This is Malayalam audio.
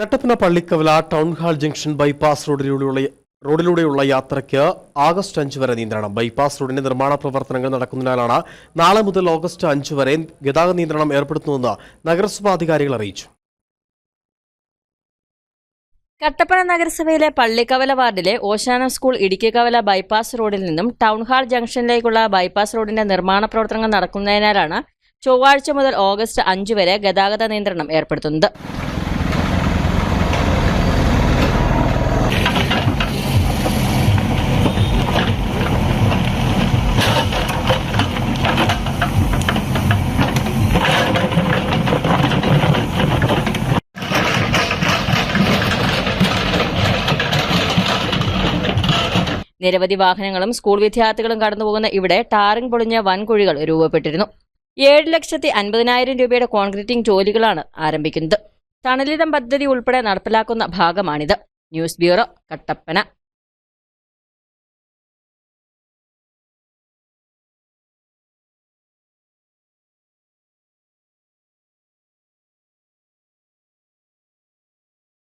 Kattappana Pallikkavala town hall junction bypass റോഡിലൂടെയുള്ള റോഡിലൂടെയുള്ള യാത്രയ്ക്ക് ആഗസ്റ്റ് അഞ്ച് വരെ നിയന്ത്രണം. ബൈപ്പാസ് റോഡിന്റെ നിർമ്മാണ പ്രവർത്തനങ്ങൾ നടക്കുന്നതിനാലാണ് നാളെ മുതൽ ഓഗസ്റ്റ് അഞ്ച് വരെ ഗതാഗത നിയന്ത്രണം ഏർപ്പെടുത്തുമെന്ന് നഗരസഭാ അധികാരികൾ അറിയിച്ചു. കട്ടപ്പന നഗരസഭയിലെ പള്ളിക്കവല വാർഡിലെ ഓശാന സ്കൂൾ ഇടുക്കിക്കവല ബൈപ്പാസ് റോഡിൽ നിന്നും ടൗൺ ഹാൾ ജംഗ്ഷനിലേക്കുള്ള ബൈപ്പാസ് റോഡിന്റെ നിർമ്മാണ പ്രവർത്തനങ്ങൾ നടക്കുന്നതിനാലാണ് ചൊവ്വാഴ്ച മുതൽ ഓഗസ്റ്റ് അഞ്ച് വരെ ഗതാഗത നിയന്ത്രണം ഏർപ്പെടുത്തുന്നത്. നിരവധി വാഹനങ്ങളും സ്കൂൾ വിദ്യാർത്ഥികളും കടന്നുപോകുന്ന ഇവിടെ ടാറിംഗ് പൊളിഞ്ഞ വൻകുഴികൾ രൂപപ്പെട്ടിരുന്നു. ഏഴ് ലക്ഷത്തി അൻപതിനായിരം രൂപയുടെ കോൺക്രീറ്റിംഗ് ജോലികളാണ് ആരംഭിക്കുന്നത്. തണലിതം പദ്ധതി ഉൾപ്പെടെ നടപ്പിലാക്കുന്ന ഭാഗമാണിത്. News bureau Kattappana.